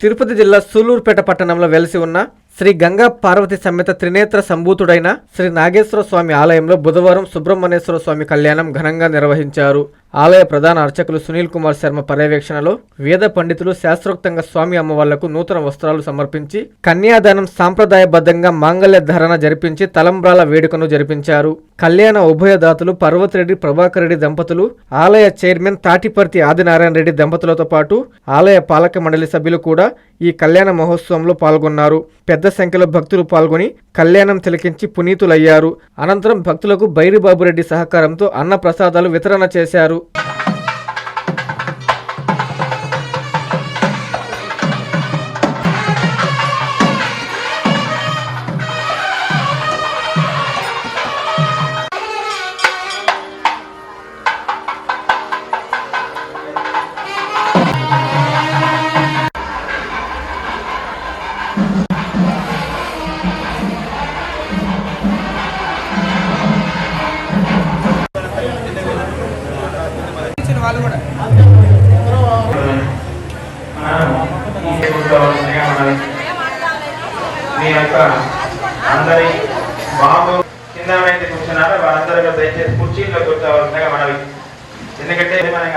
తిరుపతి జిల్లా సూలూరుపేట పట్టణంలో వెలిసి ఉన్న శ్రీ గంగా పార్వతి సమేత త్రినేత్ర సంభూతుడైన శ్రీ నాగేశ్వర స్వామి ఆలయంలో బుధవారం సుబ్రహ్మణ్యేశ్వర స్వామి కళ్యాణం ఘనంగా నిర్వహించారు. ఆలయ ప్రధాన అర్చకులు సునీల్ కుమార్ శర్మ పర్యవేక్షణలో వేద పండితులు శాస్త్రోక్తంగా స్వామి అమ్మవార్లకు నూతన వస్త్రాలు సమర్పించి కన్యాదానం సాంప్రదాయబద్ధంగా మాంగళ్య ధారణ జరిపించి తలంబ్రాల వేడుకను జరిపించారు. కళ్యాణ ఉభయదాతలు పర్వతిరెడ్డి ప్రభాకర్ రెడ్డి దంపతులు ఆలయ చైర్మన్ తాటిపర్తి ఆదినారాయణ రెడ్డి దంపతులతో పాటు ఆలయ పాలక మండలి సభ్యులు కూడా ఈ కళ్యాణ మహోత్సవంలో పాల్గొన్నారు. పెద్ద సంఖ్యలో భక్తులు పాల్గొని కళ్యాణం తిలకించి పునీతులయ్యారు. అనంతరం భక్తులకు బైరిబాబురెడ్డి సహకారంతో అన్న ప్రసాదాలు వితరణ చేశారు. వాళ్ళు కూడా. మీ యొక్క అందరి బాబు కింద కూర్చున్నారు వారందరూ దయచేసి కుర్చీల్లో కూర్చోవలసిందిగా మనవి. ఎందుకంటే మనకి